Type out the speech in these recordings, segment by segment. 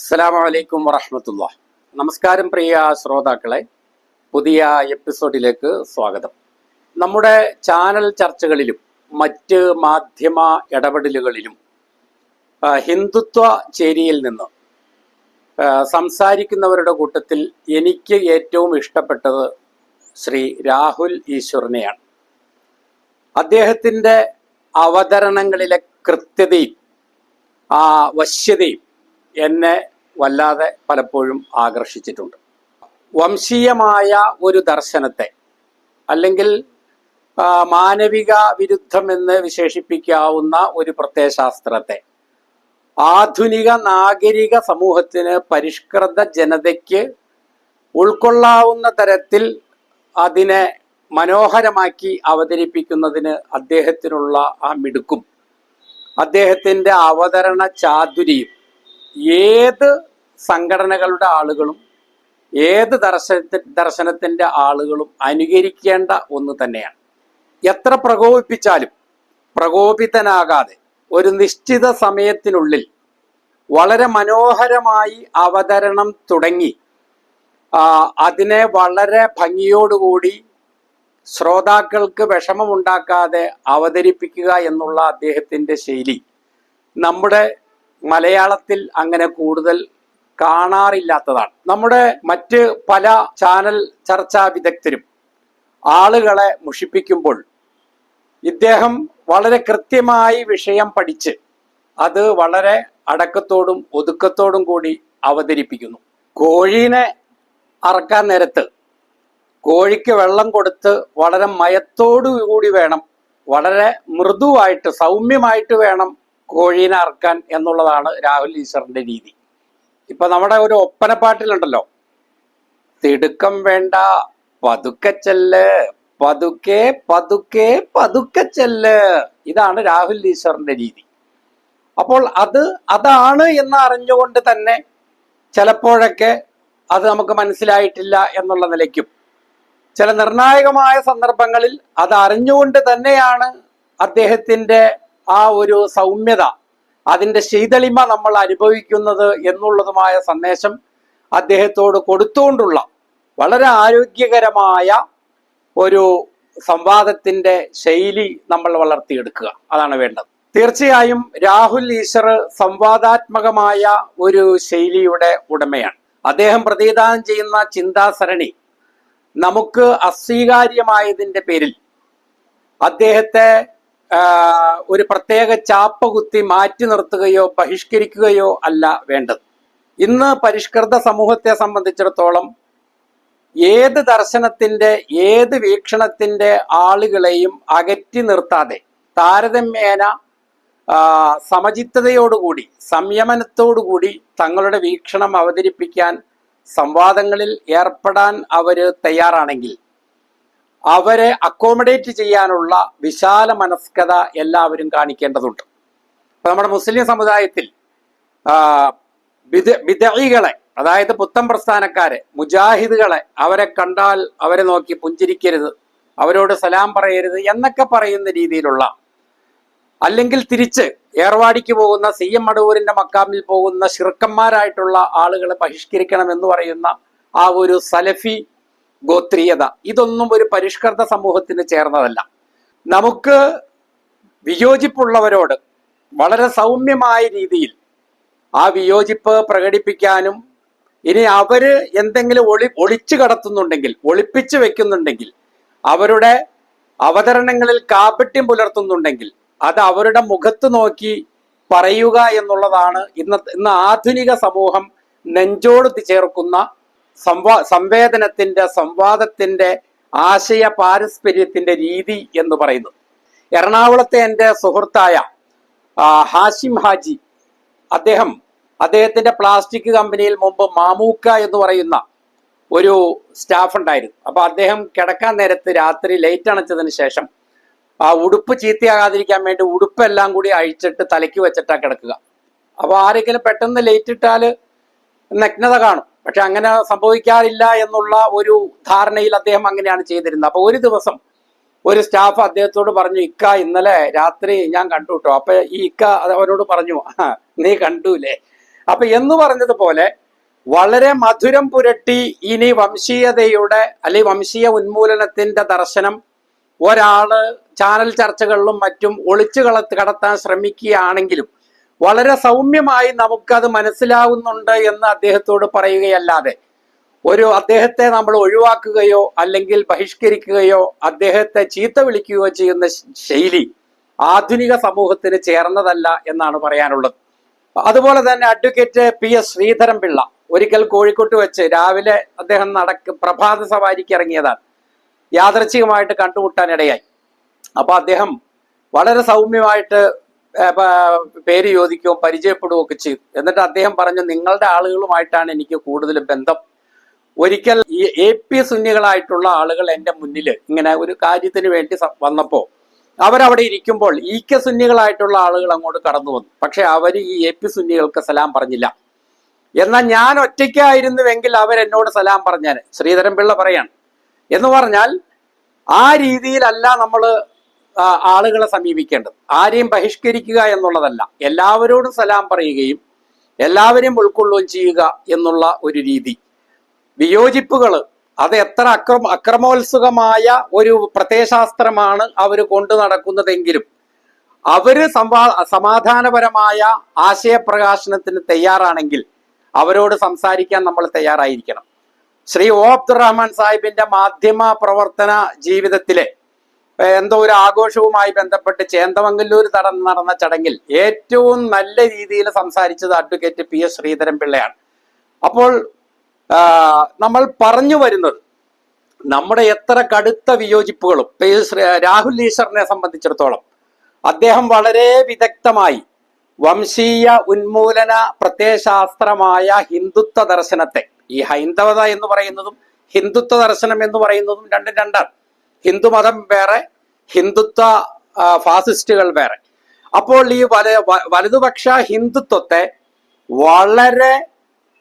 അസ്സലാമു അലൈക്കും വറഹമത്തുള്ള നമസ്കാരം പ്രിയ ശ്രോതാക്കളെ പുതിയ എപ്പിസോഡിലേക്ക് സ്വാഗതം. നമ്മുടെ ചാനൽ ചർച്ചകളിലും മറ്റ് മാധ്യമ ഇടപെടലുകളിലും ഹിന്ദുത്വ ചേരിയിൽ നിന്ന് സംസാരിക്കുന്നവരുടെ കൂട്ടത്തിൽ എനിക്ക് ഏറ്റവും ഇഷ്ടപ്പെട്ടത് ശ്രീ രാഹുൽ ഈശ്വറിനെയാണ്. അദ്ദേഹത്തിന്റെ അവതരണങ്ങളിലെ കൃത്യതയും ആ വശ്യതയും എന്നെ വല്ലാതെ പലപ്പോഴും ആകർഷിച്ചിട്ടുണ്ട്. വംശീയമായ ഒരു ദർശനത്തെ അല്ലെങ്കിൽ മാനവിക വിരുദ്ധം എന്ന് വിശേഷിപ്പിക്കാവുന്ന ഒരു പ്രത്യയശാസ്ത്രത്തെ ആധുനിക നാഗരിക സമൂഹത്തിന് പരിഷ്കൃത ജനതയ്ക്ക് ഉൾക്കൊള്ളാവുന്ന തരത്തിൽ അതിനെ മനോഹരമാക്കി അവതരിപ്പിക്കുന്നതിന് അദ്ദേഹത്തിനുള്ള ആ മിടുക്കും അദ്ദേഹത്തിന്റെ അവതരണ ചാതുരിയും ഏത് സംഘടനകളുടെ ആളുകളും ഏത് ദർശനത്തി ദർശനത്തിന്റെ ആളുകളും അനുകരിക്കേണ്ട ഒന്ന് തന്നെയാണ്. എത്ര പ്രകോപിപ്പിച്ചാലും പ്രകോപിതനാകാതെ ഒരു നിശ്ചിത സമയത്തിനുള്ളിൽ വളരെ മനോഹരമായി അവതരണം തുടങ്ങി അതിനെ വളരെ ഭംഗിയോടുകൂടി ശ്രോതാക്കൾക്ക് വിഷമമുണ്ടാക്കാതെ അവതരിപ്പിക്കുക എന്നുള്ള അദ്ദേഹത്തിന്റെ ശൈലി നമ്മുടെ മലയാളത്തിൽ അങ്ങനെ കൂടുതൽ കാണാറില്ലാത്തതാണ്. നമ്മുടെ മറ്റ് പല ചാനൽ ചർച്ചാ വിദഗ്ധരും ആളുകളെ മുഷിപ്പിക്കുമ്പോൾ ഇദ്ദേഹം വളരെ കൃത്യമായി വിഷയം പഠിച്ച് അത് വളരെ അടക്കത്തോടും ഒതുക്കത്തോടും കൂടി അവതരിപ്പിക്കുന്നു. കോഴീനെ അറക്കാൻ നേരത്ത് കോഴിക്ക് വെള്ളം കൊടുത്ത് വളരെ മയത്തോടു കൂടി വേണം വളരെ മൃദുവായിട്ട് സൗമ്യമായിട്ട് വേണം കോഴീനെ അറക്കാൻ എന്നുള്ളതാണ് രാഹുൽ ഈശ്വറിന്റെ രീതി. ഇപ്പൊ നമ്മുടെ ഒരു ഒപ്പനപ്പാട്ടിലുണ്ടല്ലോ. തിടുക്കം വേണ്ട പതുക്കെ ചെല്ല് പതുക്കെ പതുക്കെ പതുക്കെ ചെല്ല്. ഇതാണ് രാഹുൽ ഈശ്വറിന്റെ രീതി. അപ്പോൾ അത് അതാണ് എന്ന് അറിഞ്ഞുകൊണ്ട് തന്നെ ചിലപ്പോഴൊക്കെ അത് നമുക്ക് മനസ്സിലായിട്ടില്ല എന്നുള്ള നിലയ്ക്കും. ചില നിർണായകമായ സന്ദർഭങ്ങളിൽ അത് അറിഞ്ഞുകൊണ്ട് തന്നെയാണ് അദ്ദേഹത്തിന്റെ ആ ഒരു സൗമ്യത അതിന്റെ ശീതളിമ നമ്മൾ അനുഭവിക്കുന്നത് എന്നുള്ളതുമായ സന്ദേശം അദ്ദേഹത്തോട് കൊടുത്തുകൊണ്ടുള്ള വളരെ ആരോഗ്യകരമായ ഒരു സംവാദത്തിന്റെ ശൈലി നമ്മൾ വളർത്തിയെടുക്കുക. അതാണ് വേണ്ടത്. തീർച്ചയായും രാഹുൽ ഈശ്വർ സംവാദാത്മകമായ ഒരു ശൈലിയുടെ ഉടമയാണ്. അദ്ദേഹം പ്രതിദാനം ചെയ്യുന്ന ചിന്താസരണി നമുക്ക് അസ്വീകാര്യമായതിന്റെ പേരിൽ അദ്ദേഹത്തെ ഒരു പ്രത്യേക ചാപ്പ കുത്തി മാറ്റി നിർത്തുകയോ ബഹിഷ്കരിക്കുകയോ അല്ല വേണ്ടത്. ഇന്ന് പരിഷ്കൃത സമൂഹത്തെ സംബന്ധിച്ചിടത്തോളം ഏത് ദർശനത്തിന്റെ ഏത് വീക്ഷണത്തിന്റെ ആളുകളെയും അകറ്റി നിർത്താതെ താരതമ്യേന സമചിത്തതയോടുകൂടി സംയമനത്തോടുകൂടി തങ്ങളുടെ വീക്ഷണം അവതരിപ്പിക്കാൻ സംവാദങ്ങളിൽ ഏർപ്പെടാൻ അവർ തയ്യാറാണെങ്കിൽ അവരെ അക്കോമഡേറ്റ് ചെയ്യാനുള്ള വിശാല മനസ്കത എല്ലാവരും കാണിക്കേണ്ടതുണ്ട്. അപ്പൊ നമ്മുടെ മുസ്ലിം സമുദായത്തിൽ ആ, അതായത് പുത്തൻ പ്രസ്ഥാനക്കാരെ മുജാഹിദുകളെ അവരെ കണ്ടാൽ അവരെ നോക്കി പുഞ്ചിരിക്കരുത് അവരോട് സലാം പറയരുത് എന്നൊക്കെ പറയുന്ന രീതിയിലുള്ള അല്ലെങ്കിൽ തിരിച്ച് ഏർവാടിക്ക് പോകുന്ന സി എം മടവൂരിന്റെ മക്കാമിൽ പോകുന്ന ശിർക്കന്മാരായിട്ടുള്ള ആളുകളെ ബഹിഷ്കരിക്കണം എന്ന് പറയുന്ന ആ ഒരു സലഫി ഗോത്രീയത. ഇതൊന്നും ഒരു പരിഷ്കൃത സമൂഹത്തിന് ചേർന്നതല്ല. നമുക്ക് വിയോജിപ്പുള്ളവരോട് വളരെ സൗമ്യമായ രീതിയിൽ ആ വിയോജിപ്പ് പ്രകടിപ്പിക്കാനും ഇനി അവർ എന്തെങ്കിലും ഒളി ഒളിച്ചു കടത്തുന്നുണ്ടെങ്കിൽ ഒളിപ്പിച്ചു വെക്കുന്നുണ്ടെങ്കിൽ അവരുടെ അവതരണങ്ങളിൽ കാപട്യം പുലർത്തുന്നുണ്ടെങ്കിൽ അത് അവരുടെ മുഖത്ത് നോക്കി പറയുക എന്നുള്ളതാണ് ഇന്ന് ഇന്ന് ആധുനിക സമൂഹം നെഞ്ചോട് ചേർക്കുന്ന സംവാ സംവേദനത്തിന്റെ സംവാദത്തിന്റെ ആശയ പാരസ്പര്യത്തിന്റെ രീതി എന്ന് പറയുന്നത്. എറണാകുളത്തെ എന്റെ സുഹൃത്തായ ഹാഷിം ഹാജി അദ്ദേഹം അദ്ദേഹത്തിന്റെ പ്ലാസ്റ്റിക് കമ്പനിയിൽ മുമ്പ് മാമൂക്ക എന്ന് പറയുന്ന ഒരു സ്റ്റാഫ് ഉണ്ടായിരുന്നു. അപ്പോൾ അദ്ദേഹം കിടക്കാൻ നേരത്ത് രാത്രി ലൈറ്റ് അണച്ചതിന് ശേഷം ആ ഉടുപ്പ് ചീത്തയാകാതിരിക്കാൻ വേണ്ടി ഉടുപ്പെല്ലാം കൂടി അഴിച്ചിട്ട് തലയ്ക്ക് വെച്ചിട്ടാണ് കിടക്കുക. അപ്പോൾ ആരെങ്കിലും പെട്ടെന്ന് ലൈറ്റ് ഇട്ടാൽ നഗ്നത കാണും. പക്ഷെ അങ്ങനെ സംഭവിക്കാറില്ല എന്നുള്ള ഒരു ധാരണയിൽ അദ്ദേഹം അങ്ങനെയാണ് ചെയ്തിരുന്നത്. അപ്പൊ ഒരു ദിവസം ഒരു സ്റ്റാഫ് അദ്ദേഹത്തോട് പറഞ്ഞു ഇക്ക ഇന്നലെ രാത്രി ഞാൻ കണ്ടു കേട്ടോ അപ്പൊ ഈ ഇക്ക അവരോട് പറഞ്ഞു നീ കണ്ടൂലേ? അപ്പൊ എന്ന് പറഞ്ഞതുപോലെ വളരെ മധുരം പുരട്ടി ഇനി വംശീയതയുടെ അല്ലെങ്കിൽ വംശീയ ഉന്മൂലനത്തിന്റെ ദർശനം ഒരാൾ ചാനൽ ചർച്ചകളിലും മറ്റും ഒളിച്ചു കടത്താൻ ശ്രമിക്കുകയാണെങ്കിലും വളരെ സൗമ്യമായി നമുക്കത് മനസ്സിലാവുന്നുണ്ട് എന്ന് അദ്ദേഹത്തോട് പറയുകയല്ലാതെ ഒരു അദ്ദേഹത്തെ നമ്മൾ ഒഴിവാക്കുകയോ അല്ലെങ്കിൽ ബഹിഷ്കരിക്കുകയോ അദ്ദേഹത്തെ ചീത്ത വിളിക്കുകയോ ചെയ്യുന്ന ശൈലി ആധുനിക സമൂഹത്തിന് ചേർന്നതല്ല എന്നാണ് പറയാനുള്ളത്. അതുപോലെ തന്നെ advocate P S Sreedharan Pillai ഒരിക്കൽ കോഴിക്കോട്ട് വെച്ച് രാവിലെ അദ്ദേഹം നടക്ക് പ്രഭാത സവാരിക്ക് ഇറങ്ങിയതാണ്. യാദർച്ഛികമായിട്ട് കണ്ടുമുട്ടാനിടയായി. അപ്പൊ അദ്ദേഹം വളരെ സൗമ്യമായിട്ട് പേര് ചോദിക്കുകയും പരിചയപ്പെടുകയും ഒക്കെ ചെയ്തു. എന്നിട്ട് അദ്ദേഹം പറഞ്ഞു നിങ്ങളുടെ ആളുകളുമായിട്ടാണ് എനിക്ക് കൂടുതൽ ബന്ധം. ഒരിക്കൽ ഈ എ പി സുന്നികളായിട്ടുള്ള ആളുകൾ എന്റെ മുന്നിൽ ഇങ്ങനെ ഒരു കാര്യത്തിന് വേണ്ടി വന്നപ്പോൾ വന്നപ്പോ അവരവിടെ ഇരിക്കുമ്പോൾ ഇ കെ സുന്നികളായിട്ടുള്ള ആളുകൾ അങ്ങോട്ട് കടന്നു വന്നു. പക്ഷെ അവർ ഈ എ പി സുന്നികൾക്ക് സലാം പറഞ്ഞില്ല. എന്നാൽ ഞാൻ ഒറ്റയ്ക്കായിരുന്നുവെങ്കിൽ അവരെന്നോട് സലാം പറഞ്ഞാൽ ശ്രീധരൻ പിള്ള പറയാണ്. എന്ന് പറഞ്ഞാൽ ആ രീതിയിലല്ല നമ്മൾ ആളുകളെ സമീപിക്കേണ്ടത്. ആരെയും ബഹിഷ്കരിക്കുക എന്നുള്ളതല്ല. എല്ലാവരോടും സലാം പറയുകയും എല്ലാവരെയും ഉൾക്കൊള്ളുകയും ചെയ്യുക എന്നുള്ള ഒരു രീതി. വിയോജിപ്പുകൾ അത് എത്ര അക്രമ അക്രമോത്സുകമായ ഒരു പ്രത്യയശാസ്ത്രമാണ് അവർ കൊണ്ടു നടക്കുന്നതെങ്കിലും അവർ സംവാ സമാധാനപരമായ ആശയപ്രകാശനത്തിന് തയ്യാറാണെങ്കിൽ അവരോട് സംസാരിക്കാൻ നമ്മൾ തയ്യാറായിരിക്കണം. ശ്രീ ഒ അബ്ദുറഹ്മാൻ സാഹിബിന്റെ മാധ്യമ പ്രവർത്തന ജീവിതത്തിലെ എന്തോ ഒരു ആഘോഷവുമായി ബന്ധപ്പെട്ട് ചേന്തമംഗല്ലൂർ നടന്ന് നടന്ന ചടങ്ങിൽ ഏറ്റവും നല്ല രീതിയിൽ സംസാരിച്ചത് അഡ്വക്കേറ്റ് പി എസ് ശ്രീധരൻ പിള്ളയാണ്. അപ്പോൾ നമ്മൾ പറഞ്ഞു വരുന്നത് നമ്മുടെ എത്ര കടുത്ത വിയോജിപ്പുകളും പി രാഹുൽ ഈശ്വറിനെ സംബന്ധിച്ചിടത്തോളം അദ്ദേഹം വളരെ വിദഗ്ധമായി വംശീയ ഉന്മൂലന പ്രത്യയശാസ്ത്രമായ ഹിന്ദുത്വ ദർശനത്തെ ഈ ഹൈന്ദവത എന്ന് പറയുന്നതും ഹിന്ദുത്വ ദർശനം എന്ന് പറയുന്നതും രണ്ടും രണ്ടാണ്. ഹിന്ദുമതം വേറെ ഹിന്ദുത്വ ഫാസിസ്റ്റുകൾ വേറെ. അപ്പോൾ ഈ വല വലതുപക്ഷ ഹിന്ദുത്വത്തെ വളരെ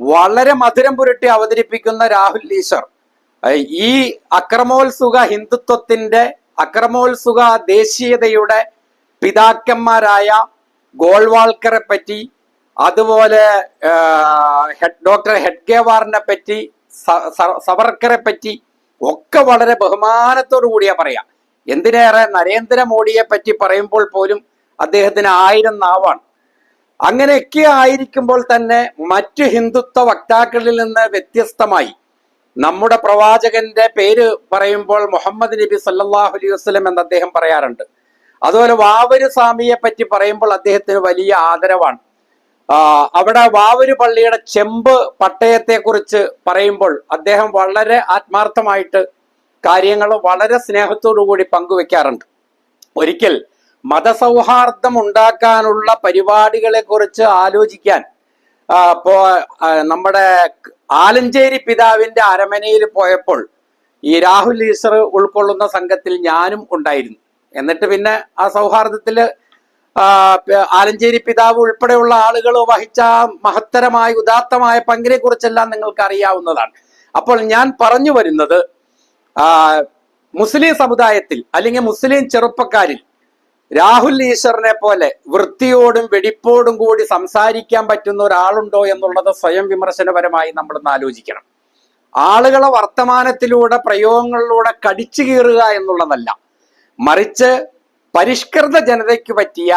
വളരെ മധുരം പുരട്ടി അവതരിപ്പിക്കുന്ന രാഹുൽ ഈശ്വർ. ഈ അക്രമോത്സുക ഹിന്ദുത്വത്തിന്റെ അക്രമോത്സുക ദേശീയതയുടെ പിതാക്കന്മാരായ ഗോൾവാൾക്കറെ പറ്റി അതുപോലെ ഡോക്ടർ ഹെഡ്ഗേവാറിനെ പറ്റി സവർക്കറെ പറ്റി ഒക്കെ വളരെ ബഹുമാനത്തോടു കൂടിയാ പറയാ. എന്തിനേറെ നരേന്ദ്രമോദിയെ പറ്റി പറയുമ്പോൾ പോലും അദ്ദേഹത്തിന് ആയിരം നാവാണ്. അങ്ങനെയൊക്കെ ആയിരിക്കുമ്പോൾ തന്നെ മറ്റു ഹിന്ദുത്വ വക്താക്കളിൽ നിന്ന് വ്യത്യസ്തമായി നമ്മുടെ പ്രവാചകന്റെ പേര് പറയുമ്പോൾ മുഹമ്മദ് നബി സല്ലാഹു അലൈഹി വസ്ലം എന്ന് അദ്ദേഹം പറയാറുണ്ട്. അതുപോലെ വാവര് സ്വാമിയെ പറ്റി പറയുമ്പോൾ അദ്ദേഹത്തിന് വലിയ ആദരവാണ്. അവിടെ വാവര് പള്ളിയുടെ ചെമ്പ് പട്ടയത്തെ കുറിച്ച് പറയുമ്പോൾ അദ്ദേഹം വളരെ ആത്മാർത്ഥമായിട്ട് കാര്യങ്ങൾ വളരെ സ്നേഹത്തോടു കൂടി പങ്കുവെക്കാറുണ്ട്. ഒരിക്കൽ മതസൗഹാർദ്ദം ഉണ്ടാക്കാനുള്ള പരിപാടികളെ കുറിച്ച് ആലോചിക്കാൻ ഇപ്പോ നമ്മുടെ ആലഞ്ചേരി പിതാവിന്റെ അരമനയിൽ പോയപ്പോൾ ഈ രാഹുൽ ഈശ്വർ ഉൾക്കൊള്ളുന്ന സംഘത്തിൽ ഞാനും ഉണ്ടായിരുന്നു. എന്നിട്ട് പിന്നെ ആ പ- ആലഞ്ചേരി പിതാവ് ഉൾപ്പെടെയുള്ള ആളുകൾ വഹിച്ച മഹത്തരമായ ഉദാത്തമായ പങ്കിനെ കുറിച്ചെല്ലാം നിങ്ങൾക്ക് അറിയാവുന്നതാണ് അപ്പോൾ ഞാൻ പറഞ്ഞു വരുന്നത് മുസ്ലിം സമുദായത്തിൽ അല്ലെങ്കിൽ മുസ്ലിം ചെറുപ്പക്കാരിൽ രാഹുൽ ഈശ്വറിനെ പോലെ വൃത്തിയോടും വെടിപ്പോടും കൂടി സംസാരിക്കാൻ പറ്റുന്ന ഒരാളുണ്ടോ എന്നുള്ളത് സ്വയം വിമർശനപരമായി നമ്മൾ ഒന്ന് ആലോചിക്കണം. ആളുകളെ വർത്തമാനത്തിലൂടെ പ്രയോഗങ്ങളിലൂടെ കടിച്ചു കീറുക എന്നുള്ളതല്ല. മറിച്ച് പരിഷ്കൃത ജനതയ്ക്ക് പറ്റിയ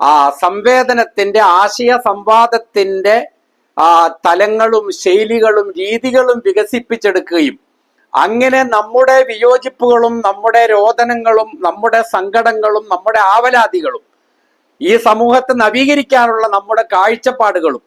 ആ സംവേദനത്തിന്റെ ആശയ സംവാദത്തിന്റെ ആ തലങ്ങളും ശൈലികളും രീതികളും വികസിപ്പിച്ചെടുക്കുകയും അങ്ങനെ നമ്മുടെ വിയോജിപ്പുകളും നമ്മുടെ രോദനങ്ങളും നമ്മുടെ സങ്കടങ്ങളും നമ്മുടെ ആവലാതികളും ഈ സമൂഹത്തെ നവീകരിക്കാനുള്ള നമ്മുടെ കാഴ്ചപ്പാടുകളും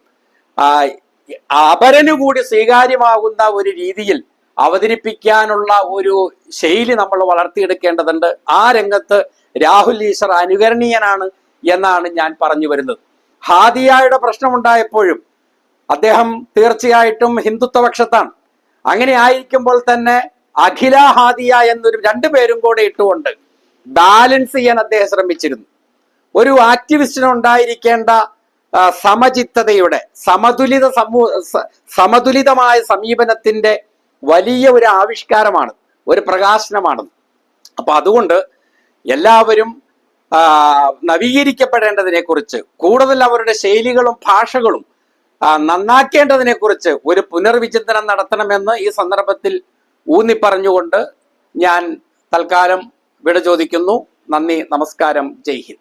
അപരനു കൂടി സ്വീകാര്യമാകുന്ന ഒരു രീതിയിൽ അവതരിപ്പിക്കാനുള്ള ഒരു ശൈലി നമ്മൾ വളർത്തിയെടുക്കേണ്ടതുണ്ട്. ആ രംഗത്ത് രാഹുൽ ഈശ്വർ അനുകരണീയനാണ് എന്നാണ് ഞാൻ പറഞ്ഞു വരുന്നത്. ഹാദിയായുടെ പ്രശ്നമുണ്ടായപ്പോഴും അദ്ദേഹം തീർച്ചയായിട്ടും ഹിന്ദുത്വപക്ഷത്താണ്. അങ്ങനെ ആയിരിക്കുമ്പോൾ തന്നെ അഖില ഹാദിയ എന്നൊരു രണ്ടുപേരും കൂടെ ഇട്ടുകൊണ്ട് ബാലൻസ് ചെയ്യാൻ അദ്ദേഹം ശ്രമിച്ചിരുന്നു. ഒരു ആക്ടിവിസ്റ്റിന് ഉണ്ടായിരിക്കേണ്ട സമചിത്തതയുടെ സമതുലിത സമൂ സമതുലിതമായ സമീപനത്തിന്റെ വലിയ ഒരു ആവിഷ്കാരമാണ് ഒരു പ്രകാശനമാണ് അപ്പൊ അതുകൊണ്ട് എല്ലാവരും നവീകരിക്കപ്പെടേണ്ടതിനെക്കുറിച്ച് നവീകരിക്കപ്പെടേണ്ടതിനെ കൂടുതൽ അവരുടെ ശൈലികളും ഭാഷകളും നന്നാക്കേണ്ടതിനെക്കുറിച്ച് ഒരു പുനർവിചിന്തനം നടത്തണമെന്ന് ഈ സന്ദർഭത്തിൽ ഊന്നി പറഞ്ഞുകൊണ്ട് ഞാൻ തൽക്കാലം വിട ചോദിക്കുന്നു. നന്ദി നമസ്കാരം ജയ് ഹിന്ദ്.